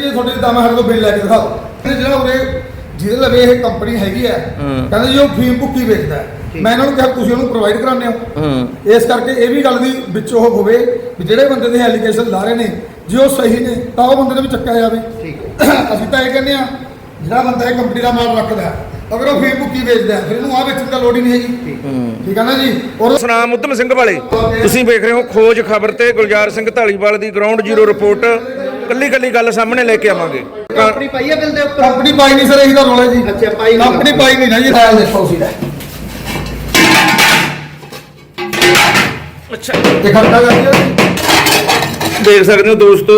ਜੀ ਇਹ ਤੁਹਾਡੇ ਦਮ ਸਾਡੇ ਤੋਂ ਬਿੱਲ ਲੈ ਕੇ ਦਿਖਾਓ ਇਹ ਜਿਹੜਾ ਉਰੇ ਜਿਹਦੇ ਲਵੇ ਇਹ ਕੰਪਨੀ ਹੈਗੀ ਹੂੰ। ਕਹਿੰਦੇ ਜੀ ਉਹ ਫੀਮ ਭੁੱਕੀ ਵੇਚਦਾ ਹੈ। ਮੈਂ ਇਹਨਾਂ ਨੂੰ ਕਿਹਾ ਤੁਸੀਂ ਉਹਨੂੰ ਪ੍ਰੋਵਾਈਡ ਕਰਾਉਂਦੇ ਹੋ। ਹੂੰ। ਇਸ ਕਰਕੇ ਇਹ ਵੀ ਗੱਲ ਦੀ ਵਿੱਚ ਉਹ ਹੋਵੇ ਵੀ ਜਿਹੜੇ ਬੰਦੇ ਦੇ ਐਲੀਗੇਸ਼ਨ ਲਾ ਰਹੇ ਨੇ ਜੇ ਉਹ ਸਹੀ ਨੇ ਤਾਂ ਉਹ ਬੰਦੇ ਨੂੰ ਵੀ ਚੱਕਿਆ ਜਾਵੇ। ਠੀਕ ਅਸੀਂ ਤਾਂ ਇਹ ਕਹਿੰਦੇ ਆ ਜਿਹੜਾ ਬੰਦਾ ਇਹ ਕੰਪਨੀ ਦਾ ਮਾਲ ਰੱਖਦਾ ਹੈ, ਅਗਰ ਉਹ ਫੀਮ ਭੁੱਕੀ ਵੇਚਦਾ ਹੈ, ਫਿਰ ਇਹਨੂੰ ਆ ਵੇਚਣ ਦੀ ਲੋੜ ਹੀ ਨਹੀਂ ਹੈਗੀ। ਠੀਕ ਹੈ। ਨਾ ਜੀ? ਔਰ ਸਨਾਮ ਉਦਮ ਸਿੰਘ ਵਾਲੇ। ਤੁਸੀਂ ਵੇਖ ਰਹੇ ਹੋ ਖੋਜ ਖਬਰ ਤੇ ਗੁਲਜ਼ਾਰ ਸਿੰਘ ਢਾਲੀਵਾਲ ਦੀ ਗਰਾਊਂਡ ਜ਼ੀਰੋ ਰਿਪੋਰਟ ਕੱਲੀ ਕੱਲੀ ਗੱਲ ਸਾਹਮਣੇ ਲੈ ਕੇ ਆਵਾਂਗੇ। ਕੰਪਨੀ ਪਾਈ ਹੈ ਬਿੱਲ ਦੇ ਉੱਪਰ? ਕੰਪਨੀ ਪਾਈ ਨਹੀਂ ਸਰ ਇਹੀ ਤਾਂ ਰੋਲਾ ਜੀ। ਅੱਛਾ, ਪਾਈ ਨਹੀਂ। ਕੰਪਨੀ ਪਾਈ ਨਹੀਂ ਨਾ ਜੀ। ਫਾਈਲ ਦੇਖੋ ਸੀ ਦਾ ਅੱਛਾ। ਇਹ ਖਰਚਾ ਕਰਦੀ ਹੈ ਜੀ। ਦੇਖ ਸਕਦੇ ਹੋ ਦੋਸਤੋ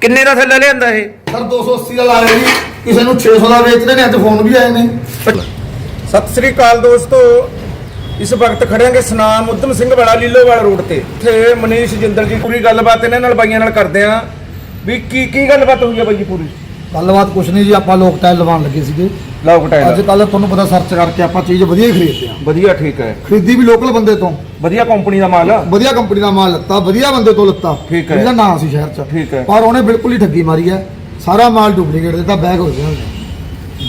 ਕਿੰਨੇ ਦਾ ਥੱਲੇ ਲਿਆਂਦਾ ਇਹ? ਸਰ 280 ਦਾ ਲਾ ਰਹੇ ਜੀ। ਕਿਸੇ ਨੂੰ 600 ਦਾ ਵੇਚ ਰਹੇ ਨੇ ਅੱਜ ਫੋਨ ਵੀ ਆਏ ਨੇ। ਸਤਿ ਸ੍ਰੀ ਅਕਾਲ ਦੋਸਤੋ। ਇਸ ਵਕਤ ਖੜਿਆਂਗੇ ਸਨਾਮ ਉਦਮ ਸਿੰਘ ਵਾਲਾ ਲੀਲੋਵਾਲ ਰੋਡ ਤੇ। ਇੱਥੇ ਮਨੀਸ਼ ਜਿੰਦਲ ਜੀ ਪੂਰੀ ਗੱਲਬਾਤ ਇਹਨਾਂ ਨਾਲ ਬਾਈਆਂ ਨਾਲ ਕਰਦੇ ਆਂ। ਵੀ ਕੀ ਕੀ ਗੱਲਬਾਤ ਹੋਈ ਹੈ ਬਾਈ ਜੀ ਪੂਰੀ? ਗੱਲਬਾਤ ਕੁਛ ਨਹੀਂ ਜੀ ਆਪਾਂ ਲੋਕ ਟਾਇਲ ਲਵਾਉਣ ਲੱਗੇ ਸੀਗੇ। ਲੌਕ ਅੱਜ ਕੱਲ ਤੁਹਾਨੂੰ ਪਤਾ ਸਰਚ ਕਰਕੇ ਆਪਾਂ ਚੀਜ਼ ਵਧੀਆ ਹੀ ਖਰੀਦਦੇ ਆ ਵਧੀਆ ਠੀਕ ਹੈ। ਖਰੀਦੀ ਵੀ ਲੋਕਲ ਬੰਦੇ ਤੋਂ। ਵਧੀਆ ਕੰਪਨੀ ਦਾ ਮਾਲ ਆ? ਵਧੀਆ ਕੰਪਨੀ ਦਾ ਮਾਲ ਲੱਤਾ ਵਧੀਆ ਬੰਦੇ ਤੋਂ ਲੱਤਾ। ਠੀਕ ਹੈ। ਜਿਹਦਾ ਨਾਂ ਸੀ ਸ਼ਹਿਰ 'ਚ। ਠੀਕ ਹੈ। ਪਰ ਉਹਨੇ ਬਿਲਕੁਲ ਹੀ ਠੱਗੀ ਮਾਰੀ ਹੈ। ਸਾਰਾ ਮਾਲ ਡੁਪਲੀਕੇਟ ਦਿੱਤਾ ਬੈਗ ਹੋ ਗਿਆ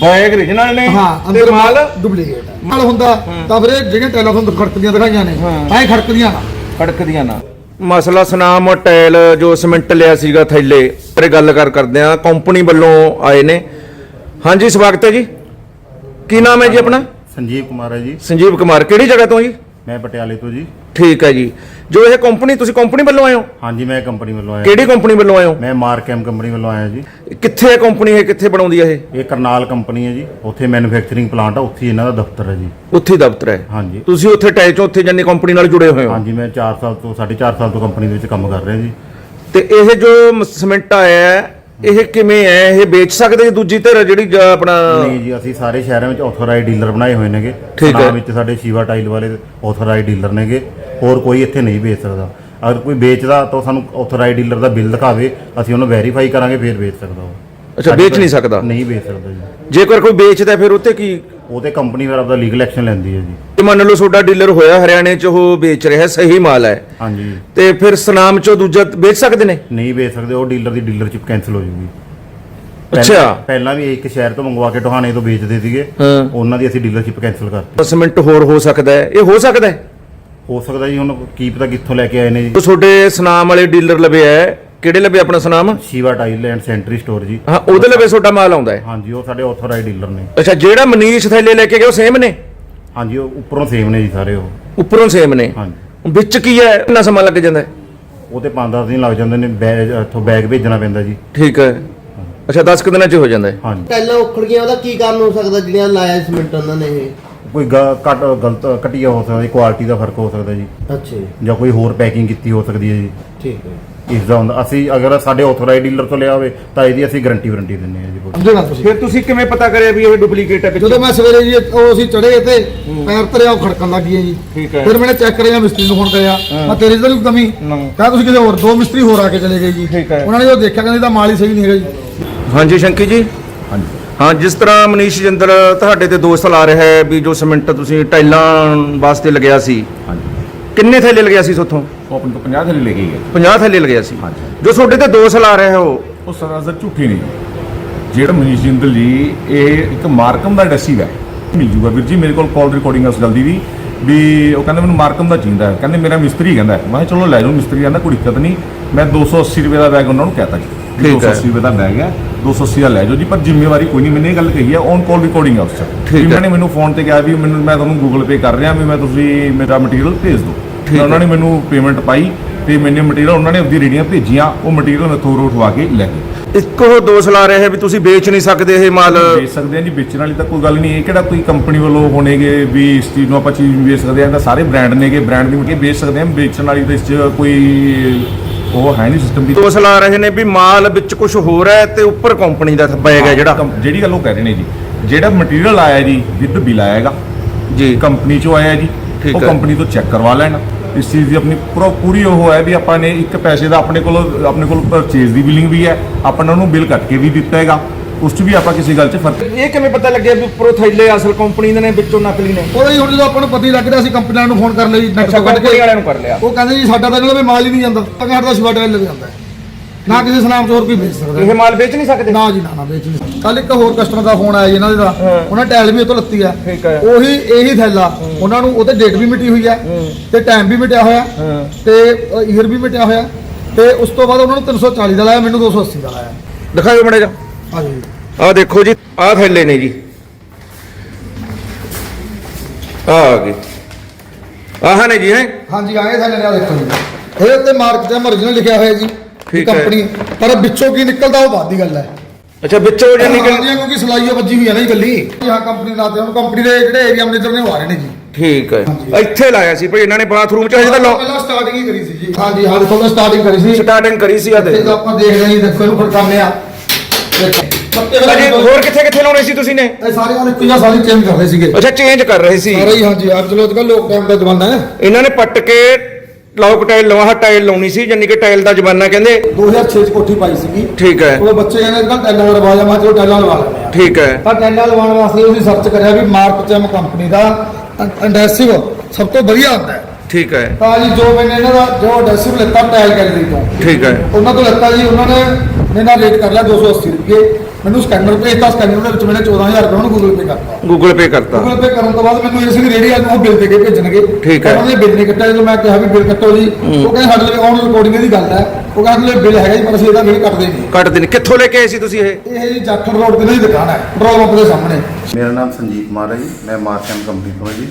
ਬੈਗ origignal ਨੇ? ਹਾਂ ਤੇ ਮਾਲ ਡੁਪਲੀਕੇਟ ਹੈ। ਮਾਲ ਹੁੰਦਾ ਤਾਂ ਫਿਰ ਇਹ ਜਿਹੜੀਆਂ ਟੈਲਾਂ ਤੁਹਾਨੂੰ ਖੜਕਦੀਆਂ ਦਿਖਾਈਆਂ ਨੇ ਹਾਂ। ਐ ਖੜਕਦੀਆਂ ਨਾ। ਖੜਕਦੀਆਂ ਨਾ। ਮਸਲਾ ਸੁਨਾਮ ਟਾਇਲ ਜੋ ਸਿਮੈਂਟ ਲਿਆ ਸੀਗਾ ਥੈਲੇ ਤੇ ਗੱਲ ਕਰ ਕਰਦੇ ਆ ਕੰਪਨੀ ਵੱਲੋਂ ਆਏ ਨੇ। ਹਾਂਜੀ ਸਵਾਗਤ ਹੈ ਜੀ। ਕੀ ਨਾਮ ਹੈ ਜੀ ਆਪਣਾ? ਸੰਜੀਵ ਕੁਮਾਰ ਹੈ ਜੀ। ਸੰਜੀਵ ਕੁਮਾਰ ਕਿਹੜੀ ਜਗ੍ਹਾ ਤੋਂ ਜੀ? ਮੈਂ ਪਟਿਆਲੇ ਤੋਂ ਜੀ। ਠੀਕ ਹੈ ਜੀ। ਜੋ ਇਹ ਕੰਪਨੀ ਤੁਸੀਂ ਕੰਪਨੀ ਵੱਲੋਂ ਆਏ ਹੋ? ਹਾਂਜੀ ਮੈਂ ਕੰਪਨੀ ਵੱਲੋਂ ਆਇਆ। ਕਿਹੜੀ ਕੰਪਨੀ ਵੱਲੋਂ ਆਏ ਹੋ? ਮੈਂ ਮਾਰਕੈਮ ਕੰਪਨੀ ਵੱਲੋਂ ਆਇਆ ਜੀ। ਕਿੱਥੇ ਹੈ ਕੰਪਨੀ ਇਹ ਕਿੱਥੇ ਬਣਾਉਂਦੀ ਹੈ ਇਹ? ਇਹ ਕਰਨਾਲ ਕੰਪਨੀ ਹੈ ਜੀ। ਉੱਥੇ ਮੈਨੂਫੈਕਚਰਿੰਗ ਪਲਾਂਟ ਆ ਉੱਥੇ ਇਹਨਾਂ ਦਾ ਦਫ਼ਤਰ ਹੈ ਜੀ। ਉੱਥੇ ਹੀ ਦਫ਼ਤਰ ਹੈ? ਹਾਂਜੀ। ਤੁਸੀਂ ਉੱਥੇ ਅਟੈਚ ਹੋ ਉੱਥੇ ਜੰਨੀ ਕੰਪਨੀ ਨਾਲ ਜੁੜੇ ਹੋਏ ਹੋ? ਹਾਂਜੀ ਮੈਂ 4 ਸਾਲ ਤੋਂ 4.5 ਸਾਲ ਤੋਂ ਕੰਪਨੀ ਦੇ ਵਿੱਚ ਕੰਮ ਕਰ ਰਿਹਾ ਜੀ। ਤੇ ਇਹ ਜੋ ਸੀਮੈਂਟ ਆਇਆ ਹੈ ਇਹ ਕਿਵੇਂ ਹੈ? ਇਹ ਵੇਚ ਸਕਦੇ ਜੀ ਦੂਜੀ ਧਿਰ ਜਿਹੜੀ ਆਪਣਾ ਨਹੀਂ ਜੀ ਅਸੀਂ ਸਾਰੇ ਸ਼ਹਿਰਾਂ ਵਿੱਚ ਆਥੋਰਾਈਜ਼ ਡੀਲਰ ਬਣਾਏ ਹੋਏ ਨੇਗੇ। ਠੀਕ ਹੈ। ਵਿੱਚ ਸਾਡੇ ਸ਼ਿਵਾ ਟਾਈਲ ਵਾਲੇ ਆਥੋਰਾਈਜ਼ ਡੀਲਰ ਨੇਗੇ। ਹੋਰ ਕੋਈ ਇੱਥੇ ਨਹੀਂ ਵੇਚ ਸਕਦਾ। ਅਗਰ ਕੋਈ ਵੇਚਦਾ ਤਾਂ ਸਾਨੂੰ ਆਥੋਰਾਈਜ਼ ਡੀਲਰ ਦਾ ਬਿੱਲ ਦਿਖਾਵੇ ਅਸੀਂ ਉਹਨੂੰ ਵੈਰੀਫਾਈ ਕਰਾਂਗੇ ਫਿਰ ਵੇਚ ਸਕਦਾ ਉਹ। ਅੱਛਾ, ਵੇਚ ਨਹੀਂ ਸਕਦਾ? ਨਹੀਂ ਵੇਚ ਸਕਦਾ ਜੀ। ਜੇਕਰ ਕੋਈ ਵੇਚਦਾ ਫਿਰ ਉੱਤੇ ਕੀ? ਉਹ ਤੇ ਕੰਪਨੀ ਫਿਰ ਆਪਦਾ ਲੀਗਲ ਐਕਸ਼ਨ ਲੈਂਦੀ ਹੈ ਜੀ। ਜੇ ਮੰਨ ਲਓ ਤੁਹਾਡਾ ਡੀਲਰ ਹੋਇਆ ਹਰਿਆਣੇ ਚ ਉਹ ਵੇਚ ਰਿਹਾ ਸਹੀ ਮਾਲ ਹੈ। ਹਾਂਜੀ। ਤੇ ਫਿਰ ਸਨਾਮ ਚੋਂ ਦੂਜਾ ਵੇਚ ਸਕਦੇ ਨੇ? ਨਹੀਂ ਵੇਚ ਸਕਦੇ ਉਹ ਡੀਲਰ ਦੀ ਡੀਲਰਸ਼ਿਪ ਕੈਨਸਲ ਹੋ ਜੂਗੀ ਅੱਛਾ। ਪਹਿਲਾਂ- ਵੀ ਇੱਕ ਸ਼ਹਿਰ ਤੋਂ ਮੰਗਵਾ ਕੇ ਟੋਹਾਣੇ ਤੋਂ ਵੇਚਦੇ ਸੀਗੇ। ਉਹਨਾਂ ਦੀ ਅਸੀਂ ਡੀਲਰਸ਼ਿਪ ਕੈਨਸਲ ਕਰਤੀ। ਸੀਮੈਂਟ ਹੋਰ ਹੋ ਸਕਦਾ ਹੈ। ਇਹ ਹੋ ਸਕਦਾ ਹੈ? ਹੋ ਸਕਦਾ ਜੀ ਹੁਣ ਕੀ ਪਤਾ ਕਿੱਥੋਂ ਲੈ ਕੇ ਆਏ ਨੇ ਜੀ। ਤੁਹਾਡੇ ਸਨਾਮ ਵਾਲੇ ਡੀਲਰ ਲਵੇ ਹੈ ਕਿਹੜੇ ਲਵੇ ਆਪਣਾ ਸਨਾਮ? Shiva tile and sanitary store ਜੀ। ਹਾਂ ਉਹਦੇ ਲਵੇ ਤੁਹਾਡਾ ਮਾਲ ਆਉਂਦਾ ਹੈ? ਹਾਂਜੀ ਉਹ ਸਾਡੇ ਆਥੋਰਾਈਜ਼ ਡੀਲਰ ਨੇ। ਅੱਛਾ ਜਿਹੜਾ ਮਨੀਸ਼ ਥੈਲੇ ਲੈ ਕੇ ਗਿਆ ਉਹ ਸੇਮ ਨੇ? ਹਾਂਜੀ ਉਹ ਉੱਪਰੋਂ ਸੇਮ ਨੇ ਜੀ ਸਾਰੇ ਉਹ। ਉੱਪਰੋਂ ਸੇਮ ਨੇ? ਹਾਂਜੀ। ਵਿੱਚ ਕੀ ਹੈ? ਕਿੰਨਾ ਸਮਾਂ ਲੱਗ ਜਾਂਦਾ ਹੈ? ਉਹ ਤੇ 5-10 ਦਿਨ ਲੱਗ ਜਾਂਦੇ ਨੇ ਬੈਗ ਇੱਥੋਂ ਬੈਗ ਭੇਜਣਾ ਪੈਂਦਾ ਜੀ। ਠੀਕ ਹੈ। ਅੱਛਾ 10 ਕੁ ਦਿਨਾਂ ਚ ਹੋ ਜਾਂਦਾ ਹੈ। ਹਾਂਜੀ। ਟੈਲਾਂ ਉਖੜ ਗਈਆਂ ਉਹਦਾ ਕੀ ਕਾਰਨ ਹੋ ਸਕਦਾ ਜਿਹੜੀਆਂ ਲਾਇਆ ਸੀਮੈਂਟ ਉਹਨਾਂ ਨੇ ਇਹ? ਕੋਈ ਗ- ਘੱਟ ਗਲਤ ਘਟੀਆ ਹੋ ਸਕਦਾ ਜੀ ਕੁਆਲਿਟੀ ਦਾ ਫ਼ਰਕ ਹੋ ਸਕਦਾ ਜੀ। ਅੱਛਾ ਜੀ। ਜਾਂ ਕੋਈ ਹੋਰ ਪੈਕਿੰਗ ਕੀਤੀ ਹੋ ਸਕਦੀ ਹੈ ਜੀ। ਠੀਕ ਹੈ। ਇਸ ਦਾ ਹੁੰਦਾ ਅਸੀਂ ਅਗਰ ਸਾਡੇ ਆਥੋਰਾਈਜ਼ ਡੀਲਰ ਤੋਂ ਲਿਆ ਹੋਵੇ ਤਾਂ ਇਹਦੀ ਅਸੀਂ ਗਾਰੰਟੀ ਵਾਰੰਟੀ ਦਿੰਦੇ ਹਾਂ ਜੀ ਤੁਸੀਂ ਫਿਰ ਤੁਸੀਂ ਕਿਵੇਂ ਪਤਾ ਕਰਿਆ ਵੀ ਇਹ ਡੁਪਲੀਕੇਟ ਹੈ? ਜਦੋਂ ਮੈਂ ਸਵੇਰੇ ਜੀ ਉਹ ਅਸੀਂ ਚੜੇ ਤੇ ਪੈਰ ਧਰਿਆ ਉਹ ਖੜਕਣ ਲੱਗ ਗਈ ਜੀ। ਠੀਕ ਹੈ। ਫਿਰ ਮੈंने ਚੈੱਕ ਕਰਿਆ ਮਿਸਤਰੀ ਨੂੰ ਫੋਨ ਕਰਿਆ ਮੈਂ ਤੇਰੇ ਤੋਂ ਨਹੀਂ ਕਮੀ। ਨਹੀਂ। ਕਹਾ ਤੁਸੀਂ ਕਿਸੇ ਹੋਰ ਦੋ ਮਿਸਤਰੀ ਹੋਰ ਆ ਕੇ ਚਲੇ ਗਏ ਜੀ। ਠੀਕ ਹੈ। ਉਹਨਾਂ ਨੇ ਜੋ ਦੇਖਿਆ ਕਹਿੰਦੇ ਤਾਂ ਮਾਲ ਹੀ ਸਹੀ ਨਹੀਂ ਹੈਗਾ ਜੀ। ਹਾਂਜੀ ਸ਼ੰਕੀ ਜੀ। ਹਾਂਜੀ। ਹਾਂ ਜਿਸ ਤਰ੍ਹਾਂ ਮਨੀਸ਼ ਜਿੰਦਲ ਤੁਹਾਡੇ ਤੇ ਦੋਸ਼ ਲਾ ਰਿਹਾ ਹੈ ਵੀ ਜੋ ਸੀਮੈਂਟ ਤੁਸੀਂ ਟਾਈਲਾਂ ਵਾਸਤੇ ਲਗਿਆ ਸੀ ਹਾਂਜੀ। ਕਿੰਨੇ ਥੈਲੇ ਲਗਿਆ ਸੀ ਤੁਹਾਥੋਂ ਉਹ ਆਪਣੇ ਤੋਂ 50 ਥੈਲੇ ਲੈ ਕੇ ਗਏ। 50 ਥੈਲੇ ਲਗਿਆ ਸੀ। ਹਾਂਜੀ। ਜੋ ਤੁਹਾਡੇ ਤੇ ਦੋਸ਼ ਲਾ ਰਿਹਾ ਹੋ? ਉਹ ਸਰਾਸਰ ਝੂਠੀ ਨਹੀਂ। ਜਿਹੜਾ ਮਨੀਸ਼ ਜਿੰਦਲ ਜੀ ਇਹ ਇੱਕ ਮਾਰਕਮ ਦਾ ਡੈਸਿਵ ਹੈ। ਮਿਲ ਜੂਗਾ ਵੀਰ ਜੀ ਮੇਰੇ ਕੋਲ ਕਾਲ ਰਿਕਾਰਡਿੰਗ ਉਸ ਗੱਲ ਦੀ ਵੀ ਵੀ ਉਹ ਕਹਿੰਦਾ ਮੈਨੂੰ ਮਾਰਕਮ ਦਾ ਚਾਹੀਦਾ ਹੈ। ਕਹਿੰਦੇ ਮੇਰਾ ਮਿਸਤਰੀ ਕਹਿੰਦਾ। ਮੈਂ ਕਿਹਾ ਚਲੋ ਲੈ ਜਾਓ ਮਿਸਤਰੀ ਕਹਿੰਦਾ ਕੋਈ ਦਿੱਕਤ ਨਹੀਂ। ਮੈਂ 280 ਰੁਪਏ ਦਾ ਬੈਗ ਉਹਨਾਂ ਨੂੰ ਕਹਿਤਾ ਜੀ। ਵੀ ਠੀਕ ਹੈ। 280 ਰੁਪਏ ਦਾ ਬੈਗ ਹੈ। 280 ਦਾ ਲੈ ਜਾਓ ਜੀ ਪਰ ਜ਼ਿੰਮੇਵਾਰੀ ਕੋਈ ਨਹੀਂ ਮੈंने ਇਹ ਗੱਲ ਕਹੀ ਹੈ ਔਨ ਕਾਲ ਰਿਕਾਰਡਿੰਗ 'ਚ ਠੀਕ। ਉਹਨਾਂ ਨੇ ਮੈਨੂੰ ਫੋਨ ਤੇ ਕਿਹਾ ਵੀ ਮੈਨੂੰ ਮੈਂ ਤੁਹਾਨੂੰ ਗੂਗਲ ਪੇ ਕਰ ਰਿਹਾ ਵੀ ਮੈਂ ਤੁਸੀਂ ਮੇਰਾ ਮਟੀਰੀਅਲ ਭੇਜ ਦਿਓ ਠੀਕ ਉਹਨਾਂ। ਨੇ ਮੈਨੂੰ ਪੇਮੈਂਟ ਪਾਈ ਤੇ ਮੈਨੇ ਮਟੀਰੀਅਲ ਉਹਨਾਂ ਨੇ ਆਪਦੀ ਰੇੜੀਆਂ ਭੇਜੀਆਂ ਉਹ ਮਟੀਰੀਅਲ ਮੈਥੋਂ ਉਠਵਾ ਕੇ ਲੈ ਗਏ ਇੱਕ ਦੋਸ਼ ਲਾ ਰਿਹਾ ਹੈ ਵੀ ਤੁਸੀਂ ਵੇਚ ਨਹੀਂ ਸਕਦੇ ਇਹ ਮਾਲ ਵੇਚ ਸਕਦੇ ਆ ਜੀ ਵੇਚਣ ਵਾਲੀ ਤਾਂ ਕੋਈ ਗੱਲ ਨਹੀਂ ਇਹ ਕਿਹੜਾ ਕੋਈ ਕੰਪਨੀ ਵੱਲੋਂ ਹੋਣਗੇ ਵੀ ਇਸ ਚੀਜ਼ ਨੂੰ ਆਪਾਂ ਚੀਜ਼ ਵੇਚ ਸਕਦੇ ਆ ਤਾਂ ਸਾਰੇ ਬ੍ਰਾਂਡ ਨੇਗੇ ਬ੍ਰਾਂਡ ਦੀ ਮਿੱਟੀ ਵੇਚ ਸਕਦੇ ਆ ਵੇਚਣ ਵਾਲੀ ਤਾਂ ਇਸ 'ਚ ਕੋਈ ਉਹ ਹੈ ਨਹੀਂ ਸਿਸਟਮ ਵੀ। ਦੋਸ਼ ਲਾ ਰਹੇ ਨੇ ਵੀ ਮਾਲ ਵਿੱਚ ਕੁਝ ਹੋਰ ਹੈ ਤੇ ਉੱਪਰ ਕੰਪਨੀ ਦਾ ਬੈਗ ਹੈ ਜਿਹੜਾ। ਜਿਹੜੀ ਗੱਲ ਉਹ ਕਹਿ ਰਹੇ ਨੇ ਜੀ। ਜਿਹੜਾ ਮਟੀਰੀਅਲ ਆਇਆ ਜੀ ਵਿਦ ਬਿਲ ਆਏਗਾ ਜੀ। ਕੰਪਨੀ ਚੋਂ ਆਇਆ ਜੀ। ਉਹ। ਕੰਪਨੀ ਤੋਂ ਚੈੱਕ ਕਰਵਾ ਲੈਣ। ਇਸ ਚੀਜ਼ ਦੀ ਆਪਣੀ ਪੂਰਾ ਪੂਰੀ ਉਹ ਹੈ ਵੀ ਆਪਾਂ ਨੇ ਇੱਕ ਪੈਸੇ ਦਾ ਆਪਣੇ ਕੋਲ ਆਪਣੇ ਕੋਲ ਪਰਚੇਜ਼ ਦੀ ਬਿਲਿੰਗ ਵੀ ਹੈ। ਆਪਾਂ ਨੇ ਉਹਨੂੰ ਬਿੱਲ ਕੱਟ ਕੇ ਵੀ ਦਿੱਤਾ ਹੈਗਾ। ਉਸ 'ਚ ਵੀ ਆਪਾਂ ਕਿਸੇ ਗੱਲ 'ਚ ਫ਼ਰਕ ਇਹ ਕਿਵੇਂ ਪਤਾ ਲੱਗਿਆ ਵੀ ਉੱਪਰੋਂ ਥੈਲੇ ਅਸਲ ਕੰਪਨੀ ਦੇ ਨੇ ਵਿੱਚੋਂ ਨਕਲੀ ਨੇ? ਉਹਦਾ ਹੀ ਹੁਣ ਜਦੋਂ ਆਪਾਂ ਨੂੰ ਪਤਾ ਹੀ ਲੱਗਦਾ ਅਸੀਂ ਕੰਪਨੀ ਵਾਲਿਆਂ ਨੂੰ ਫੋਨ ਕਰ ਲਈ ਤੋਂ ਕੱਢ ਕੇ। ਵਾਲਿਆਂ ਨੂੰ ਕਰ ਲਿਆ। ਉਹ ਕਹਿੰਦੇ ਜੀ ਸਾਡਾ ਤਾਂ ਕਹਿੰਦਾ ਵੀ ਮਾਲ ਹੀ ਨਹੀਂ ਜਾਂਦਾ। ਤਾਂ ਸਾਡਾ ਸ਼ਿਵਾ ਟਾਇਲ ਲੈ ਜਾਂਦਾ। ਨਾ ਕਿਸੇ ਸਨਾਮ ਤੋਂ ਹੋਰ ਕੋਈ ਵੇਚ ਸਕਦਾ। ਇਹ ਮਾਲ ਵੇਚ ਨਹੀਂ ਸਕਦੇ? ਨਾ ਜੀ ਨਾ ਨਾ ਵੇਚ ਨਹੀਂ ਕੱਲ ਇੱਕ ਹੋਰ ਕਸਟਮਰ ਦਾ ਫੋਨ ਆਇਆ ਜੀ ਇਹਨਾਂ ਦੇ ਦਾ। ਉਹਨਾਂ ਟਾਇਲ ਵੀ ਉਹ ਤੋਂ ਲੱਤੀ ਆ। ਉਹੀ ਇਹੀ ਥੈਲਾ। ਉਹਨਾਂ ਨੂੰ ਉਹਤੇ ਡੇਟ ਵੀ ਮਿਟੀ ਹੋਈ ਆ ਤੇ ਟਾਈਮ ਵੀ ਮਿਟਿਆ ਹੋਇਆ। ਤੇ ਈਅਰ ਵੀ ਮਿਟਿਆ ਹੋਇਆ ਤੇ ਉਸ ਤੋਂ ਬਾਅਦ ਉਹਨਾਂ ਨੂੰ 340 ਦਾ ਲਾਇਆ ਮੈਨੂੰ 280 ਦਾ ਲਾਇਆ। ਦਿਖਾਓ ਮੜੇ ਜਾ ਹਾਂਜੀ। ਆਹ ਦੇਖੋ ਜੀ ਆਹ ਥੈਲੇ ਨੇ ਜੀ। ਆਹ ਆ ਗਏ। ਆਹ ਨੇ ਜੀ ਹੈ? ਹਾਂਜੀ ਆਏ ਥੈਲੇ ਨੇ ਆਹ ਦੇਖੋ ਜੀ। ਇਹਦੇ ਉੱਤੇ ਮਾਰਕ ਤੇ origignal ਲਿਖਿਆ ਹੋਇਆ ਜੀ ਠੀਕ ਹੈ। ਕੰਪਨੀ ਪਰ ਵਿੱਚੋਂ ਕੀ ਨਿਕਲਦਾ ਉਹ ਬਾਅਦ ਦੀ ਗੱਲ ਹੈ। ਅੱਛਾ ਵਿੱਚੋਂ ਜੇ ਨਿਕਲ ਹਾਂਜੀ, ਕਿਉਂਕਿ ਸਲਾਈਓ ਵੱਜੀ ਹੋਈ ਹੈ ਨਾ ਜੀ ਗੱਲੀ ਹਾਂ ਕੰਪਨੀ ਦਾ ਤੇ ਹੁਣ ਕੰਪਨੀ ਦੇ ਜਿਹੜੇ ਏਰੀਆ ਮੈਨੇਜਰ ਨੇ ਉਹ ਆ ਰਹੇ ਨੇ ਜੀ। ਠੀਕ ਹੈ। ਇੱਥੇ ਲਾਇਆ ਸੀ ਭਾਈ ਇਹਨਾਂ ਨੇ ਬਾਥਰੂਮ ਚ ਹਜੇ ਤਾਂ ਲੋ ਪਹਿਲਾਂ ਸਟਾਰਟਿੰਗ ਹੀ ਕਰੀ ਸੀ ਜੀ। ਹਾਂਜੀ ਹਾਂ ਦੇਖੋ ਸਟਾਰਟਿੰਗ ਕਰੀ ਸੀ। ਸਟਾਰਟਿੰਗ ਕਰੀ ਸੀ ਆ ਤੇ ਦੇ ਆਪਾਂ ਦੇਖ ਰਹੇ ਹਾਂ ਜੀ ਦੇਖੋ ਇਹਨੂੰ ਫੜਕਾਉਂਦੇ ਆ ਦੇਖੋ। ਅਜੇ ਹੋਰ ਕਿੱਥੇ ਕਿੱਥੇ ਲਾਉਣੇ ਸੀ ਤੁਸੀਂ ਨੇ? ਇਹ ਸਾਰੇ ਵਾਲੇ ਪੀਜ਼ਾ ਸਾਰੀ ਚੇਂਜ ਕਰ ਰਹੇ ਸੀਗੇ। ਅੱਛਾ ਚੇਂਜ ਕਰ ਰਹੇ ਸੀ। ਸਾਰੇ ਹੀ ਹਾਂਜੀ ਆਪ ਚਲੋ ਅੱਜ ਲੋਕ ਟਾਈਮ ਦਾ ਜ਼ਮਾਨਾ ਹੈ। ਇਹਨਾਂ ਨੇ ਪੱਟ ਕੇ ਲੌਕ ਟਾਈਲ ਲਵਾਹ ਟਾਈਲ ਲਾਉਣੀ ਸੀ ਜਾਨੀ ਕਿ ਟਾਈਲ ਦਾ ਜ਼ਮਾਨਾ ਕਹਿੰਦੇ। 2006 ਚ ਕੋਠੀ ਪਾਈ ਸੀਗੀ। ਠੀਕ ਹੈ। ਉਹ ਬੱਚੇ ਕਹਿੰਦੇ ਅੱਜ ਕੱਲ੍ਹ ਟੈਲਾਂ ਦਾ ਰਿਵਾਜ ਆ ਮੈਂ ਚਲੋ ਟੈਲਾਂ ਲਵਾ ਲੈਂਦੇ ਆ। ਠੀਕ ਹੈ। ਤਾਂ ਟੈਲਾਂ ਲਵਾਉਣ ਵਾਸਤੇ ਤੁਸੀਂ ਸਰਚ ਕਰਿਆ ਵੀ ਮਾਰਕ ਚੈਮ ਕੰਪਨੀ ਦਾ ਐਂਡੈਸਿਵ ਸਭ ਤੋਂ ਵਧੀਆ ਹੁੰਦਾ ਹੈ। ਠੀਕ ਹੈ। ਤਾਂ ਜੀ ਜੋ ਮੈਨੇ ਇਹਨਾਂ ਦਾ ਜੋ ਐਂਡੈਸਿਵ ਲੈਤਾ ਟਾਇਲ ਗੈਲਰੀ ਤੋਂ। ਠੀਕ ਹੈ। ਉਹਨਾਂ ਤੋਂ ਲੈਤਾ ਜੀ ਉਹਨਾਂ ਨੇ ਨਾਲ ਰੇਟ ਕਰ ਲਿਆ 280 ਰੁਪਏ। ਮੈਨੂੰ ਸਕੈਨਰ ਭੇਜਤਾ ਸਕੈਨਰ ਦੇ ਵਿੱਚ ਮੈਨੇ 14000 ਰੁਪਏ ਉਹਨੂੰ ਗੂਗਲ ਪੇ ਕਰਤਾ। ਗੂਗਲ ਪੇ ਕਰਤਾ। ਗੂਗਲ ਪੇ ਕਰਨ ਤੋਂ ਬਾਅਦ ਮੈਨੂੰ ਇਸ ਦੀ ਰੇਡੀ ਨੂੰ ਬਿੱਲ ਦੇ ਕੇ ਭੇਜਣਗੇ। ਠੀਕ ਹੈ। ਉਹਨਾਂ ਨੇ ਬਿੱਲ ਨਹੀਂ ਕੱਟਿਆ ਜਦੋਂ ਮੈਂ ਕਿਹਾ ਵੀ ਬਿੱਲ ਕੱਟੋ ਜੀ ਉਹ ਕਹਿੰਦੇ ਸਾਡੇ ਲਈ ਔਨ ਰਿਕਾਰਡਿੰਗ ਦੀ ਗੱਲ ਹੈ। ਉਹ ਕਹਿੰਦੇ ਬਿੱਲ ਹੈਗਾ ਜੀ ਪਰ ਅਸੀਂ ਇਹਦਾ ਬਿੱਲ ਕੱਟਦੇ ਨਹੀਂ। ਕੱਟ ਦੇਣ ਕਿੱਥੋਂ ਲੈ ਕੇ ਆਏ ਸੀ ਤੁਸੀਂ ਇਹ? ਇਹ ਜੀ ਜਾਖੜ ਰੋਡ ਤੇ ਨਹੀਂ ਦੁਕਾਨ ਹੈ ਪੈਟਰੋਲ ਪੰਪ ਦੇ ਸਾਹਮਣੇ। ਮੇਰਾ ਨਾਮ ਸੰਜੀਤ ਕੁਮਾਰ ਹੈ ਜੀ ਮੈਂ ਮਾਰਕਮ ਕੰਪਨੀ ਤੋਂ ਹਾਂ ਜੀ।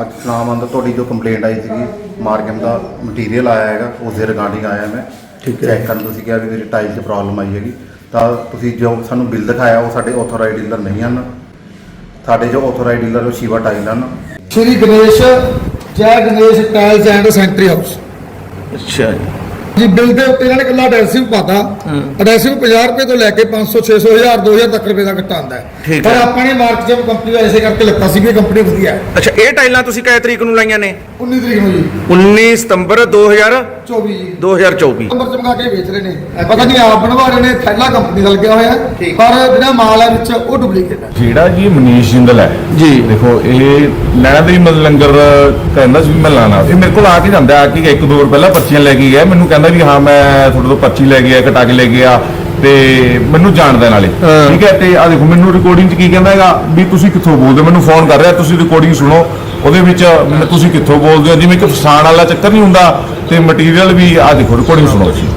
ਅੱਜ ਸੁਨਾਮ ਅੰਦਰ ਤੁਹਾਡੀ ਜੋ ਕੰਪਲੇਂਟ ਆਈ ਸੀਗੀ ਮਾਰਕਮ ਦਾ ਮਟੀਰੀਅਲ ਆਇਆ ਹੈਗਾ ਉਸ ਦੇ ਰਿਗਾਰਡਿੰਗ ਆਇਆ ਮੈਂ। ਠੀਕ ਹੈ। ਚੈੱਕ ਕਰਨ ਤੁਸੀਂ ਕਿਹਾ ਵੀ ਮੇਰੀ ਟਾਈਲ 'ਚ ਪ੍ਰੋਬਲਮ ਆਈ ਹੈਗੀ। ਤਾਂ ਤੁਸੀਂ ਜੋ ਸਾਨੂੰ ਬਿੱਲ ਦਿਖਾਇਆ ਉਹ ਸਾਡੇ ਆਥੋਰਾਈਜ਼ਡ ਡੀਲਰ ਨਹੀਂ ਹਨ। ਸਾਡੇ ਜੋ ਆਥੋਰਾਈਜ਼ਡ ਡੀਲਰ ਉਹ ਸ਼ਿਵਾ ਟਾਈਲ ਹਨ। ਸ਼੍ਰੀ ਗਣੇਸ਼ ਜੈ Ganesh tiles and sanitary house. ਅੱਛਾ ਜੀ। ਬਿੱਲ ਦੇ ਉੱਤੇ ਇਹਨਾਂ ਨੇ ਕੱਲਾ ਐਡਰੈਸਿਵ ਪਾਤਾ। ਐਡਰੈਸਿਵ 50 ਰੁਪਏ ਤੋਂ ਲੈ ਕੇ 500 600 1000 2000 ਤੱਕ ਰੁਪਏ ਦਾ ਹੈ। ਠੀਕ ਪਰ। ਆਪਾਂ ਨੇ ਮਾਰਕ ਜਮ ਕੰਪਨੀ ਦਾ ਐਸੇ ਕਰਕੇ ਲੱਤਾ ਸੀ ਵੀ ਇਹ ਕੰਪਨੀ ਵਧੀਆ ਹੈ। ਅੱਛਾ ਇਹ ਟਾਈਲਾਂ ਤੁਸੀਂ ਕਿਹ ਤਰੀਕ ਨੂੰ ਲਾਈਆਂ ਨੇ? 19 ਤਰੀਕ ਨੂੰ ਜੀ। 19 ਸਤੰਬਰ 2000 24 ਜੀ। 2024 ਨੰਬਰ ਚਮਕਾ ਕੇ ਵੇਚ ਰਹੇ ਨੇ। ਪਤਾ ਨਹੀਂ ਆਪ ਬਣਵਾ ਰਹੇ ਨੇ ਥੈਲਾ ਕੰਪਨੀ ਦਾ ਲੱਗਿਆ ਹੋਇਆ। ਪਰ ਜਿਹੜਾ ਮਾਲ ਹੈ ਵਿੱਚ ਉਹ ਡੁਪਲੀਕੇਟ ਹੈ। ਜਿਹੜਾ ਜੀ ਮਨੀਸ਼ ਜਿੰਦਲ ਹੈ। ਜੀ। ਦੇਖੋ ਇਹ ਲੈਣਾ ਦੇ ਮਤਲਬ ਲੰਗਰ ਕਹਿੰਦਾ ਸੀ ਵੀ ਮੈਂ ਲਾਣਾ। ਇਹ ਮੇਰੇ ਕੋਲ ਆ ਕੇ ਜਾਂਦਾ ਆ ਕਿ ਇੱਕ ਦੋ ਰੁਪਏ ਪਹਿਲਾਂ ਪਰਚੀਆਂ ਲੈ ਕੇ ਗਿਆ ਮੈਨੂੰ ਕਹਿੰਦਾ ਵੀ ਹਾਂ ਮੈਂ ਤੁਹਾਡੇ ਤੋਂ ਪਰਚੀ ਲੈ ਗਿਆ ਕਟਾ ਕੇ ਲੈ ਗਿਆ ਤੇ ਮੈਨੂੰ ਜਾਣਦਾ ਨਾਲੇ ਹਾਂ। ਠੀਕ ਹੈ ਤੇ ਆ ਦੇਖੋ ਮੈਨੂੰ ਰਿਕਾਰਡਿੰਗ 'ਚ ਕੀ ਕਹਿੰਦਾ ਹੈਗਾ ਵੀ ਤੁਸੀਂ ਕਿੱਥੋਂ ਬੋਲਦੇ ਹੋ? ਮੈਨੂੰ ਫੋਨ ਕਰ ਰਿਹਾ ਤੁਸੀਂ ਰਿਕਾਰਡਿੰਗ ਸੁਣੋ ਉਹਦੇ ਵਿੱਚ ਮੈਨੂੰ ਤੁਸੀਂ ਕਿੱਥੋਂ ਬੋਲਦੇ ਹੋ ਜਿਵੇਂ ਕਿ ਫਸਾਣ ਵਾਲਾ ਚੱਕਰ ਨਹੀਂ ਹੁੰਦਾ ਤੇ ਮਟੀਰੀਅਲ ਵੀ ਆ ਦੇਖੋ ਰਿਕਾਰਡਿੰਗ ਸੁਣੋ ਤੁਸੀਂ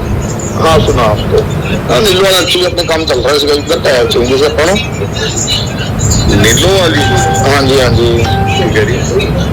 हाँ सुना आपको हाँ नीलो वाला एक्चुअली अपने काम चल रहा है इसका इधर टायर चाहिए से अपना नीलो वाली हाँ जी हाँ जी ठीक है जी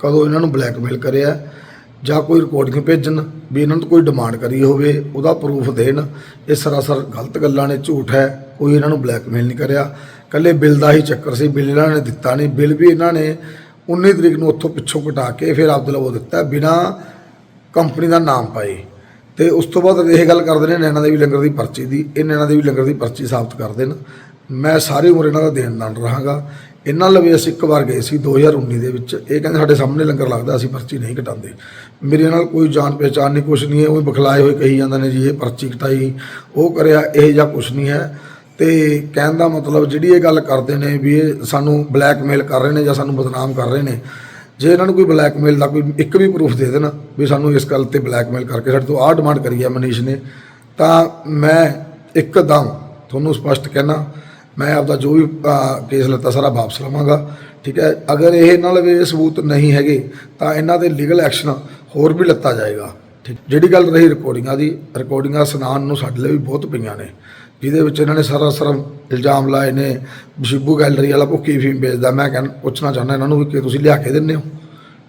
ਕਦੋਂ ਇਹਨਾਂ ਨੂੰ ਬਲੈਕਮੇਲ ਕਰਿਆ ਜਾਂ ਕੋਈ ਰਿਕਾਰਡਿੰਗ ਭੇਜਣ ਵੀ ਇਹਨਾਂ ਨੂੰ ਕੋਈ ਡਿਮਾਂਡ ਕਰੀ ਹੋਵੇ, ਉਹਦਾ ਪ੍ਰੂਫ ਦੇਣ, ਇਹ ਸਰਾਸਰ ਗਲਤ ਗੱਲਾਂ ਨੇ, ਝੂਠ ਹੈ, ਕੋਈ ਇਹਨਾਂ ਨੂੰ ਬਲੈਕਮੇਲ ਨਹੀਂ ਕਰਿਆ। ਕੱਲੇ ਬਿੱਲ ਦਾ ਹੀ ਚੱਕਰ ਸੀ, ਬਿੱਲ ਇਹਨਾਂ ਨੇ ਦਿੱਤਾ ਨਹੀਂ, ਬਿੱਲ ਵੀ ਇਹਨਾਂ ਨੇ 19 ਤਰੀਕ ਨੂੰ ਉੱਥੋਂ ਪਿੱਛੋਂ ਕਟਾ ਕੇ ਫਿਰ ਆਪਦੇ ਲਵੋ ਦਿੱਤਾ ਬਿਨਾ ਕੰਪਨੀ ਦਾ ਨਾਮ ਪਾਏ। ਤੇ ਉਸ ਤੋਂ ਬਾਅਦ ਇਹ ਗੱਲ ਕਰਦੇ ਨੇ ਨੈਣਾ ਦੇਵੀ ਲੰਗਰ ਦੀ ਪਰਚੀ ਦੀ, ਇਹ ਨੈਣਾ ਦੇਵੀ ਲੰਗਰ ਦੀ ਪਰਚੀ ਸਾਬਤ ਕਰ ਦੇਣ। ਮੈਂ ਸਾਰੀ ਉਮਰ ਇਹਨਾਂ ਦਾ ਦੇਣਦਾਰ ਰਹਾਂਗਾ। ਇਹਨਾਂ ਲਵੇ ਅਸੀਂ ਇੱਕ ਵਾਰ ਗਏ ਸੀ 2019 ਦੇ ਵਿੱਚ। ਇਹ ਕਹਿੰਦੇ ਸਾਡੇ ਸਾਹਮਣੇ ਲੰਗਰ ਲੱਗਦਾ, ਅਸੀਂ ਪਰਚੀ ਨਹੀਂ ਕਟਾਉਂਦੇ। ਮੇਰੇ ਨਾਲ ਕੋਈ ਜਾਣ ਪਹਿਚਾਣ ਨਹੀਂ, ਕੁਛ ਨਹੀਂ ਹੈ, ਉਹ ਬਖਲਾਏ ਹੋਏ ਕਹੀ ਜਾਂਦੇ ਨੇ ਜੀ, ਇਹ ਪਰਚੀ ਕਟਾਈ, ਉਹ ਕਰਿਆ, ਇਹ ਜਾਂ ਕੁਛ ਨਹੀਂ ਹੈ। ਤੇ ਕਹਿਣ ਦਾ ਮਤਲਬ ਜਿਹੜੀ ਇਹ ਗੱਲ ਕਰਦੇ ਨੇ ਵੀ ਇਹ ਸਾਨੂੰ ਬਲੈਕਮੇਲ ਕਰ ਰਹੇ ਨੇ ਜਾਂ ਸਾਨੂੰ ਬਦਨਾਮ ਕਰ ਰਹੇ ਨੇ, ਜੇ ਇਹਨਾਂ ਨੂੰ ਕੋਈ ਬਲੈਕਮੇਲ ਦਾ ਕੋਈ ਇੱਕ ਵੀ ਪ੍ਰੂਫ ਦੇ ਦੇਣਾ ਵੀ ਸਾਨੂੰ ਇਸ ਗੱਲ ਤੇ ਬਲੈਕਮੇਲ ਕਰਕੇ ਸਾਡੇ ਤੋਂ ਆਹ ਡਿਮਾਂਡ ਕਰੀ ਹੈ ਮਨੀਸ਼ ਨੇ, ਤਾਂ ਮੈਂ ਇੱਕਦਮ ਤੁਹਾਨੂੰ ਸਪਸ਼ਟ ਕਹਿਣਾ ਮੈਂ ਆਪਦਾ ਜੋ ਵੀ ਕੇਸ ਲੱਤਾ ਸਾਰਾ ਵਾਪਸ ਲਵਾਂਗਾ, ਠੀਕ ਹੈ? ਅਗਰ ਇਹ ਨਾਲ ਵੀ ਇਹ ਸਬੂਤ ਨਹੀਂ ਹੈਗੇ, ਤਾਂ ਇਹਨਾਂ ਦੇ ਲੀਗਲ ਐਕਸ਼ਨ ਹੋਰ ਵੀ ਲੱਤਾ ਜਾਏਗਾ, ਠੀਕ? ਜਿਹੜੀ ਗੱਲ ਰਹੀ ਰਿਕਾਰਡਿੰਗਾਂ ਦੀ ਰਿਕਾਰਡਿੰਗਾਂ ਸੁਣਾਉਣ ਨੂੰ ਸਾਡੇ ਲਈ ਵੀ ਬਹੁਤ ਪਈਆਂ ਨੇ, ਜਿਹਦੇ ਵਿੱਚ ਇਹਨਾਂ ਨੇ ਸਾਰਾ ਸਰਮ ਇਲਜ਼ਾਮ ਲਾਏ ਨੇ, ਸ਼ਿਬੂ ਗੈਲਰੀ ਵਾਲਾ ਭੁੱਕੀ ਫੀਮ ਵੇਚਦਾ, ਮੈਂ ਕਹਿੰ ਪੁੱਛਣਾ ਚਾਹੁੰਦਾ ਇਹਨਾਂ ਨੂੰ ਵੀ ਕਿ ਤੁਸੀਂ ਲਿਆ ਕੇ ਦਿੰਦੇ ਹੋ,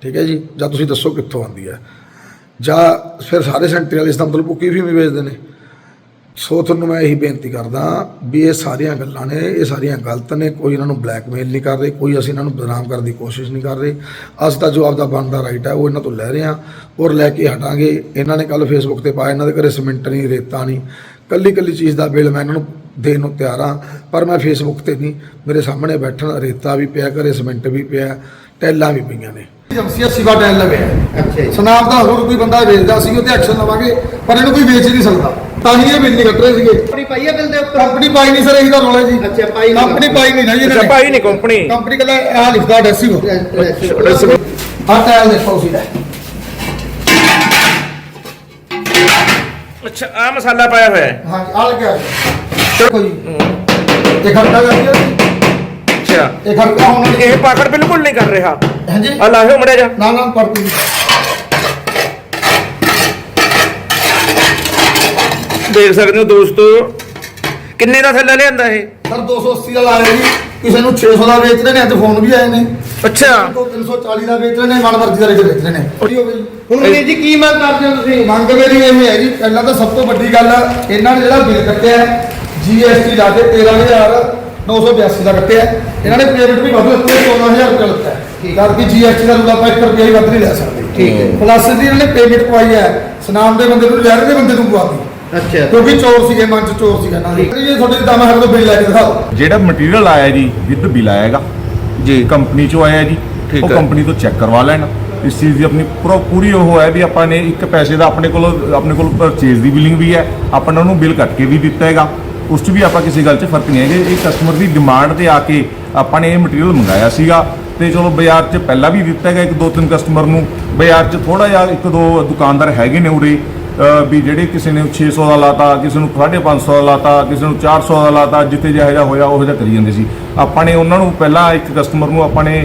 ਠੀਕ ਹੈ ਜੀ? ਜਾਂ ਤੁਸੀਂ ਦੱਸੋ ਕਿੱਥੋਂ ਆਉਂਦੀ ਹੈ? ਜਾਂ ਫਿਰ ਸਾਰੇ ਸੈਂਟਰੀ ਵਾਲੇ ਇਸ ਦਾ ਮਤਲਬ ਭੁੱਕੀ ਫੀਮ ਹੀ ਵੇਚਦੇ ਨੇ ਸੋ ਤੁਹਾਨੂੰ ਮੈਂ ਇਹੀ ਬੇਨਤੀ ਕਰਦਾ ਵੀ ਇਹ ਸਾਰੀਆਂ ਗੱਲਾਂ ਨੇ, ਇਹ ਸਾਰੀਆਂ ਗਲਤ ਨੇ, ਕੋਈ ਇਹਨਾਂ ਨੂੰ ਬਲੈਕਮੇਲ ਨਹੀਂ ਕਰ ਰਹੇ, ਕੋਈ ਅਸੀਂ ਇਹਨਾਂ ਨੂੰ ਬਦਨਾਮ ਕਰਨ ਦੀ ਕੋਸ਼ਿਸ਼ ਨਹੀਂ ਕਰ ਰਹੇ। ਅਸੀਂ ਤਾਂ ਜੋ ਆਪਦਾ ਬਣਦਾ ਰਾਈਟ ਹੈ ਉਹ ਇਹਨਾਂ ਤੋਂ ਲੈ ਰਹੇ ਹਾਂ ਔਰ ਲੈ ਕੇ ਹਟਾਂਗੇ। ਇਹਨਾਂ ਨੇ ਕੱਲ ਫੇਸਬੁੱਕ ਤੇ ਪਾਇਆ, ਇਹਨਾਂ ਦੇ ਘਰੇ ਸਿਮੈਂਟ ਨਹੀਂ, ਰੇਤਾ ਨਹੀਂ। ਕੱਲੀ ਕੱਲੀ ਚੀਜ਼ ਦਾ ਬਿੱਲ ਮੈਂ ਇਹਨਾਂ ਨੂੰ ਦੇਣ ਨੂੰ ਤਿਆਰ ਹਾਂ ਪਰ ਮੈਂ ਫੇਸਬੁੱਕ ਤੇ ਨਹੀਂ, ਮੇਰੇ ਸਾਹਮਣੇ ਬੈਠਣ ਰੇਤਾ ਵੀ ਪਿਆ, ਘਰੇ ਸੀਮੈਂਟ ਵੀ ਪਿਆ, ਟੈਲਾਂ ਵੀ ਪਈਆਂ ਨੇ। ਏਜੰਸੀਆ ਸਿਵਾ ਟੈਲ ਲਵੇ ਅੱਛਾ ਜੀ। ਸਨਾਮ ਦਾ ਹੋਰ ਕੋਈ ਬੰਦਾ ਵੇਚਦਾ ਸੀ ਉਹ ਤੇ ਐਕਸ਼ਨ ਲਵਾਂਗੇ ਪਰ ਇਹਨੂੰ ਕੋਈ ਵੇਚ ਨਹੀਂ ਸਕਦਾ। ਤਾਂ ਹੀ ਇਹ ਬਿੱਲ ਨਹੀਂ ਕੱਟ ਰਹੇ ਸੀਗੇ। ਕੰਪਨੀ ਪਾਈ ਹੈ ਬਿੱਲ ਦੇ ਉੱਪਰ? ਕੰਪਨੀ ਪਾਈ ਨਹੀਂ ਸਰ ਇਹੀ ਤਾਂ ਰੋਲਾ ਜੀ। ਅੱਛਾ, ਪਾਈ ਨਹੀਂ। ਕੰਪਨੀ ਪਾਈ ਨਹੀਂ ਨਾ ਜੀ ਅੱਛਾ ਭਾਈ ਨਹੀਂ ਕੰਪਨੀ ਕੰਪਨੀ ਕਹਿੰਦਾ ਆ ਲਿਖਦਾ ਡੈਸਿਵ ਆ ਟਾਇਲ ਦੇਖੋ ਸੀ ਅੱਛਾ ਆ ਮਸਾਲਾ ਪਾਇਆ ਹੋਇਆ ਹੈ। ਹਾਂ ਆ ਲੱਗਿਆ ਦੇਖੋ ਜੀ। ਇਹ ਖਰਚਾ ਕਰ ਦਿਓ ਜੀ। ਅੱਛਾ। ਇਹ ਖਰਚਾ ਹੁਣ ਇਹ ਪਾਕੜ ਬਿਲਕੁਲ ਨਹੀਂ ਕਰ ਰਿਹਾ। ਹਾਂਜੀ। ਆ ਲਾਹਿਓ ਮੜਿਆ ਜਾ। ਨਾ ਨਾ ਪੜਤੀ ਦੇਖ ਸਕਦੇ ਹੋ ਦੋਸਤੋ ਕਿੰਨੇ ਦਾ ਥੱਲੇ ਲਿਆਂਦਾ ਇਹ? ਸਰ 280 ਦਾ ਲਾਇਆ ਜੀ। ਕਿਸੇ ਨੂੰ 600 ਦਾ ਵੇਚ ਰਹੇ ਨੇ ਅੱਜ ਫੋਨ ਵੀ ਆਏ ਨੇ। ਅੱਛਾ। ਤੋਂ 340 ਦਾ ਵੇਚ ਰਹੇ ਨੇ ਮਨਮਰਜ਼ੀ ਦਾ ਰੇਟ ਵੇਚ ਰਹੇ ਨੇ। ਹੁਣ ਵੀਰ ਜੀ ਕੀ ਮੰਗ ਕਰਦੇ ਹੋ ਤੁਸੀਂ? ਮੰਗ ਮੇਰੀ ਇਹ ਹੈ ਜੀ ਪਹਿਲਾਂ ਤਾਂ ਸਭ ਤੋਂ ਵੱਡੀ ਗੱਲ ਇਹਨਾਂ ਨੇ ਜਿਹੜਾ ਬਿੱਲ ਕੱਟਿਆ ਜੀਐਸਟੀ ਲਾ ਕੇ 13982 ਦਾ ਕੱਟਿਆ। ਇਹਨਾਂ ਨੇ ਪੇਮੈਂਟ ਵੀ ਵੱਧ ਦਿੱਤੀ 14000 ਰੁਪਏ ਲੱਗਾ ਠੀਕ। ਹੈ ਕਿ ਜੀਐਸਟੀ ਦਾ ਆਪਾਂ 1 ਰੁਪਿਆ ਵੀ ਵੱਧ ਨਹੀਂ ਲੈ ਸਕਦੇ। ਠੀਕ ਹੈ। ਪਲੱਸ ਦੀ ਇਹਨਾਂ ਨੇ ਪੇਮੈਂਟ ਪਵਾਈ ਹੈ। ਸਨਾਮ ਦੇ ਬੰਦੇ ਨੂੰ ਜ਼ਹਿਰ ਦੇ ਬੰਦੇ ਨੂੰ ਪਵਾਤੀ। ਅੱਛਾ। ਕਿਉਂਕਿ ਚੋਰ ਸੀਗੇ ਮਨ ਚ ਚੋਰ ਸੀਗਾ ਦੇ ਇਹ ਤੁਹਾਡੇ ਦਮ ਹੈ ਤੋਂ ਬਿੱਲ ਲੈ ਕੇ ਦਿਖਾਓ। ਜਿਹੜਾ ਮਟੀਰੀਅਲ ਆਇਆ ਜੀ ਵਿਦ ਬਿਲ ਆਏਗਾ। ਜੀ। ਕੰਪਨੀ ਚੋਂ ਆਇਆ ਜੀ। ਠੀਕ ਉਹ ਹੈ। ਕੰਪਨੀ ਤੋਂ ਚੈੱਕ ਕਰਵਾ ਲੈਣ। ਇਸ ਚੀਜ਼ ਦੀ ਆਪਣੀ ਪੂਰਾ ਪੂਰੀ ਉਹ ਹੈ ਵੀ ਆਪਾਂ ਨੇ ਇੱਕ ਪੈਸੇ ਦਾ ਆਪਣੇ ਕੋਲ ਆਪਣੇ ਕੋਲ ਪਰਚੇਜ਼ ਦੀ ਬਿਲਿੰਗ ਵੀ ਹੈ। ਆਪਾਂ ਨੇ ਉਹਨੂੰ ਬਿੱਲ ਕੱਟ ਕੇ ਵੀ ਦਿੱਤਾ ਹੈਗਾ। ਉਸ 'ਚ ਵੀ ਆਪਾਂ ਕਿਸੇ ਗੱਲ 'ਚ ਫ਼ਰਕ ਨਹੀਂ ਹੈਗੇ। ਇਹ ਕਸਟਮਰ ਦੀ ਡਿਮਾਂਡ ਤੇ ਆ ਕੇ ਆਪਾਂ ਨੇ ਇਹ ਮਟੀਰੀਅਲ ਮੰਗਾਇਆ ਸੀਗਾ। ਤੇ ਚਲੋ ਬਾਜ਼ਾਰ 'ਚ ਪਹਿਲਾਂ ਵੀ ਦਿੱਤਾ ਹੈਗਾ ਇੱਕ ਦੋ ਤਿੰਨ ਕਸਟਮਰ ਨੂੰ। ਬਾਜ਼ਾਰ 'ਚ ਥੋੜਾ ਜਿਹਾ ਇੱਕ ਦੋ ਦੁਕਾਨਦਾਰ ਹੈਗੇ ਨੇ ਉਰੇ। ਵੀ ਜਿਹੜੇ ਕਿਸੇ ਨੇ 600 ਦਾ ਲਾਤਾ, ਕਿਸੇ ਨੂੰ 550 ਦਾ ਲਾਤਾ, ਕਿਸੇ ਨੂੰ 400 ਦਾ ਲਾਤਾ, ਜਿੱਥੇ ਜਿਹਾ ਜਿਹਾ ਹੋਇਆ, ਉਹ ਜਿਹਾ ਕਰੀ ਜਾਂਦੇ ਸੀ। ਆਪਾਂ ਨੇ ਉਹਨਾਂ ਨੂੰ ਪਹਿਲਾਂ ਇੱਕ ਕਸਟਮਰ ਨੂੰ ਆਪਾਂ ਨੇ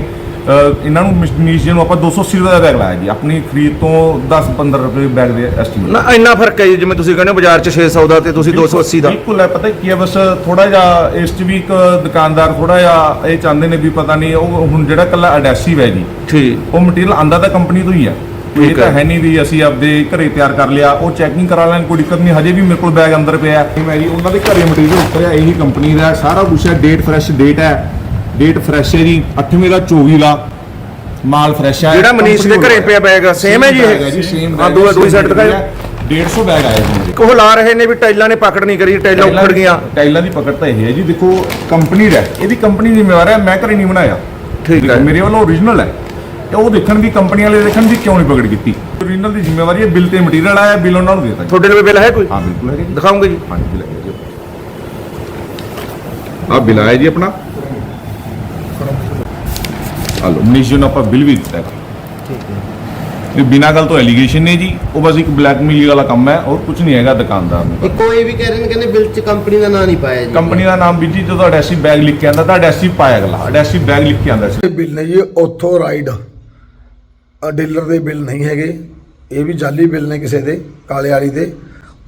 ਇਹਨਾਂ ਨੂੰ ਮਨੀਸ਼ ਨੂੰ ਆਪਾਂ 280 ਰੁਪਏ ਦਾ ਬੈਗ ਲਾਇਆ ਜੀ। ਆਪਣੀ ਖਰੀਦ ਤੋਂ 10 15 ਰੁਪਏ ਬੈਗ ਦੇ ਐਸਟੀਮੇਟ ਨਾ ਇੰਨਾ ਫ਼ਰਕ ਹੈ ਜੀ ਜਿਵੇਂ ਤੁਸੀਂ ਕਹਿੰਦੇ ਹੋ ਬਾਜ਼ਾਰ 'ਚ 600 ਦਾ ਤੇ ਤੁਸੀਂ 280 ਦਾ ਬਿਲਕੁਲ ਹੈ ਪਤਾ ਕੀ ਹੈ ਬਸ ਥੋੜਾ ਜਿਹਾ ਇਸ 'ਚ ਵੀ ਇੱਕ ਦੁਕਾਨਦਾਰ ਥੋੜਾ ਜਿਹਾ ਇਹ ਚਾਹੁੰਦੇ ਨੇ ਵੀ ਪਤਾ ਨਹੀਂ ਉਹ ਹੁਣ ਜਿਹੜਾ ਕੱਲਾ ਅਡੈਸਿਵ ਹੈ ਜੀ ਠੀਕ। ਉਹ ਮਟੀਰੀਅਲ ਆਂਦਾ ਤਾਂ ਕੰਪਨੀ ਤੋਂ ਹੀ ਹੈ। ਇਹ ਠੀਕ ਤਾਂ ਹੈ। ਨਹੀਂ ਵੀ ਅਸੀਂ ਆਪਦੇ ਘਰੇ ਤਿਆਰ ਕਰ ਲਿਆ ਉਹ ਚੈਕਿੰਗ ਕਰਾ ਲੈਣ ਕੋਈ ਦਿੱਕਤ ਨਹੀਂ ਹਜੇ ਵੀ ਮੇਰੇ ਕੋਲ ਬੈਗ ਅੰਦਰ ਪਿਆ ਹੈ। ਮੈਂ ਜੀ ਉਹਨਾਂ ਦੇ ਘਰੇ ਮਟੀਰੀਅਲ ਉਤਰਿਆ ਇਹੀ ਕੰਪਨੀ ਦਾ ਹੈ, ਸਾਰਾ ਕੁਝ ਹੈ ਡੇਟ ਫਰੈਸ਼ ਡੇਟ ਹੈ। ਡੇਟ ਫਰੈਸ਼ ਹੈ ਜੀ 8ਵੇਂ ਦਾ 24 ਦਾ। ਮਾਲ ਫਰੈਸ਼ ਹੈ ਜਿਹੜਾ ਮਨੀਸ਼ ਦੇ ਘਰੇ ਪਿਆ ਬੈਗ ਸੇਮ ਹੈ ਜੀ ਹੈ ਜੀ ਇਹ ਹਾਂ ਦੂਆ ਦੂਈ ਸਾਈਡ ਦਿਖਾਓ 150 ਬੈਗ ਆਏ ਹੋਣਗੇ। ਉਹ ਲਾ ਰਹੇ ਨੇ ਵੀ ਟਾਈਲਾਂ ਨੇ ਪਕੜ ਨਹੀਂ ਕਰੀ ਟਾਈਲਾਂ ਉੱਖੜ ਗਈਆਂ। ਟਾਈਲਾਂ ਦੀ ਪਕੜ ਤਾਂ ਇਹ ਹੈ ਜੀ ਦੇਖੋ ਕੰਪਨੀ ਦਾ ਹੈ, ਇਹਦੀ ਕੰਪਨੀ ਜ਼ਿੰਮੇਵਾਰ ਹੈ ਮੈਂ ਘਰੇ ਨਹੀਂ ਬਣਾਇਆ। ਠੀਕ ਹੈ। ਮੇਰੇ ਵੱਲੋਂ ਓਰੀਜਨਲ ਹੈ। ਤੇ ਉਹ ਦੇਖਣ ਵੀ ਕੰਪਨੀ ਵਾਲੇ ਦੇਖਣ ਵੀ ਕਿਉਂ ਨਹੀਂ ਪਕੜ ਕੀਤੀ। ਓਰੀਜਨਲ ਦੀ ਜ਼ਿੰਮੇਵਾਰੀ ਹੈ ਬਿੱਲ ਤੇ ਮਟੀਰੀਅਲ ਆਇਆ ਬਿੱਲ ਉਹਨਾਂ ਨੂੰ ਦੇ ਦਿੱਤਾ। ਜੀ। ਤੁਹਾਡੇ ਲਈ ਬਿੱਲ ਹੈ ਕੋਈ? ਹਾਂ ਬਿਲਕੁਲ ਹੈ ਜੀ। ਦਿਖਾਉਂਗੇ ਜੀ। ਹਾਂਜੀ ਬਿੱਲ ਹੈ ਜੀ। ਆ ਬਿੱਲ ਆਇਆ ਜੀ ਆਪਣਾ। ਲਓ। ਮਨੀਸ਼ ਨੂੰ ਆਪਾਂ ਬਿੱਲ ਵੀ ਦਿੱਤਾ ਹੈ। ਇਹ ਬਿਨਾਂ ਗੱਲ ਤੋਂ ਐਲੀਗੇਸ਼ਨ ਨੇ ਜੀ ਉਹ ਬਸ ਇੱਕ ਬਲੈਕਮੇਲ ਵਾਲਾ ਕੰਮ ਹੈ ਔਰ ਕੁਝ ਨਹੀਂ ਹੈਗਾ ਦੁਕਾਨਦਾਰ ਨੂੰ। ਇੱਕ ਇਹ ਵੀ ਕਹਿ ਰਹੇ ਨੇ ਕਹਿੰਦੇ ਬਿੱਲ 'ਚ ਕੰਪਨੀ ਦਾ ਨਾਂ ਨਹੀਂ ਪਾਇਆ ਜੀ। ਕੰਪਨੀ ਦਾ ਨਾਮ ਵੀ ਜੀ ਜਦੋਂ ਅਡੈਸਿਵ ਬੈਗ ਲਿਖ ਕੇ ਆਂਦਾ ਤਾਂ ਅਡੈਸਿਵ ਪਾਇਆ ਅਗਲਾ ਅਡੈਸਿਵ ਬੈਗ ਲਿਖ ਕੇ ਆਂਦਾ ਸੀ। ਇਹ ਬਿੱਲ ਨੇ ਜੀ ਉਥੋਂ ਰਾਈਡ ਡੀਲਰ ਦੇ ਬਿੱਲ ਨਹੀਂ ਹੈਗੇ। ਇਹ ਵੀ ਜਾਲੀ ਬਿੱਲ ਨੇ ਕਿਸੇ ਦੇ ਕਾਲੇ ਵਾਲੀ ਦੇ।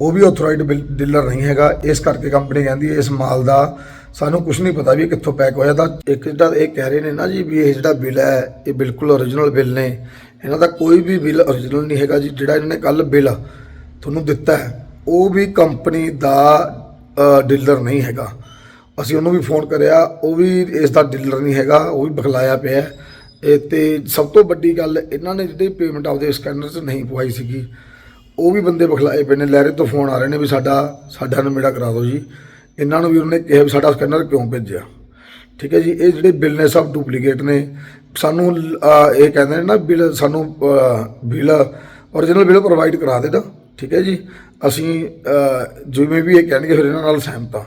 ਉਹ ਵੀ ਆਥੋਰਾਈਡ ਡੀਲਰ ਨਹੀਂ ਹੈਗਾ। ਇਸ ਕਰਕੇ ਕੰਪਨੀ ਕਹਿੰਦੀ ਹੈ ਇਸ ਮਾਲ ਦਾ ਸਾਨੂੰ ਕੁਝ ਨਹੀਂ ਪਤਾ ਵੀ ਇਹ ਕਿੱਥੋਂ ਪੈਕ ਹੋਇਆ। ਤਾਂ ਇੱਕ ਜਿਹੜਾ ਇਹ ਕਹਿ ਰਹੇ ਨੇ ਨਾ ਜੀ ਵੀ ਇਹ ਜਿਹੜਾ ਬਿੱਲ ਹੈ, ਇਹ ਬਿਲਕੁਲ ਓਰੀਜਨਲ ਬਿੱਲ ਨੇ। ਇਹਨਾਂ ਦਾ ਕੋਈ ਵੀ ਬਿੱਲ ਓਰੀਜਨਲ ਨਹੀਂ ਹੈਗਾ ਜੀ। ਜਿਹੜਾ ਇਹਨਾਂ ਨੇ ਕੱਲ ਬਿੱਲ ਤੁਹਾਨੂੰ ਦਿੱਤਾ ਹੈ, ਉਹ ਵੀ ਕੰਪਨੀ ਦਾ ਡੀਲਰ ਨਹੀਂ ਹੈਗਾ। ਅਸੀਂ ਉਹਨੂੰ ਵੀ ਫੋਨ ਕਰਿਆ, ਉਹ ਵੀ ਇਸ ਦਾ ਡੀਲਰ ਨਹੀਂ ਹੈਗਾ, ਉਹ ਵੀ ਬਖਲਾਇਆ ਪਿਆ ਇਹ ਤੇ ਸਭ ਤੋਂ ਵੱਡੀ ਗੱਲ, ਇਹਨਾਂ ਨੇ ਜਿਹੜੀ ਪੇਮੈਂਟ ਆਪਦੇ ਸਕੈਨਰ 'ਚ ਨਹੀਂ ਪਵਾਈ ਸੀਗੀ, ਉਹ ਵੀ ਬੰਦੇ ਬਖਲਾਏ ਪਏ ਨੇ। ਲਹਿਰੇ ਤੋਂ ਫੋਨ ਆ ਰਹੇ ਨੇ ਵੀ ਸਾਡਾ ਸਾਡਾ ਨਵੇੜਾ ਕਰਾ ਦਿਓ ਜੀ। ਇਹਨਾਂ ਨੂੰ ਵੀ ਉਹਨਾਂ ਨੇ ਕਿਹਾ ਵੀ ਸਾਡਾ ਸਕੈਨਰ ਕਿਉਂ ਭੇਜਿਆ। ਠੀਕ ਹੈ ਜੀ, ਇਹ ਜਿਹੜੇ ਬਿੱਲ ਨੇ ਸਭ ਡੁਪਲੀਕੇਟ ਨੇ। ਸਾਨੂੰ ਇਹ ਕਹਿੰਦੇ ਨੇ ਨਾ ਬਿੱਲ ਸਾਨੂੰ ਬਿੱਲ ਓਰੀਜਨਲ ਬਿੱਲ ਪ੍ਰੋਵਾਈਡ ਕਰਾ ਦੇਣਾ ਠੀਕ ਹੈ ਜੀ, ਅਸੀਂ ਜਿਵੇਂ ਵੀ ਇਹ ਕਹਿਣਗੇ ਫਿਰ ਇਹਨਾਂ ਨਾਲ ਸਹਿਮਤ ਹਾਂ।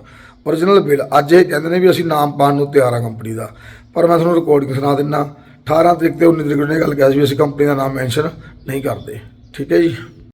ਓਰੀਜਨਲ ਬਿੱਲ, ਅੱਜ ਇਹ ਕਹਿੰਦੇ ਨੇ ਵੀ ਅਸੀਂ ਨਾਮ ਪਾਉਣ ਨੂੰ ਤਿਆਰ ਹਾਂ ਕੰਪਨੀ ਦਾ। ਪਰ ਮੈਂ ਤੁਹਾਨੂੰ ਰਿਕਾਰਡਿੰਗ ਸੁਣਾ ਦਿੰਨਾ। 18 ਤਰੀਕ ਤੇ 19 ਤਰੀਕ ਨੂੰ ਇਹ ਗੱਲ ਕਿਹਾ ਸੀ ਵੀ ਅਸੀਂ ਕੰਪਨੀ ਦਾ ਨਾਮ ਮੈਂਸ਼ਨ ਨਹੀਂ ਕਰਦੇ। ਠੀਕ ਹੈ ਜੀ।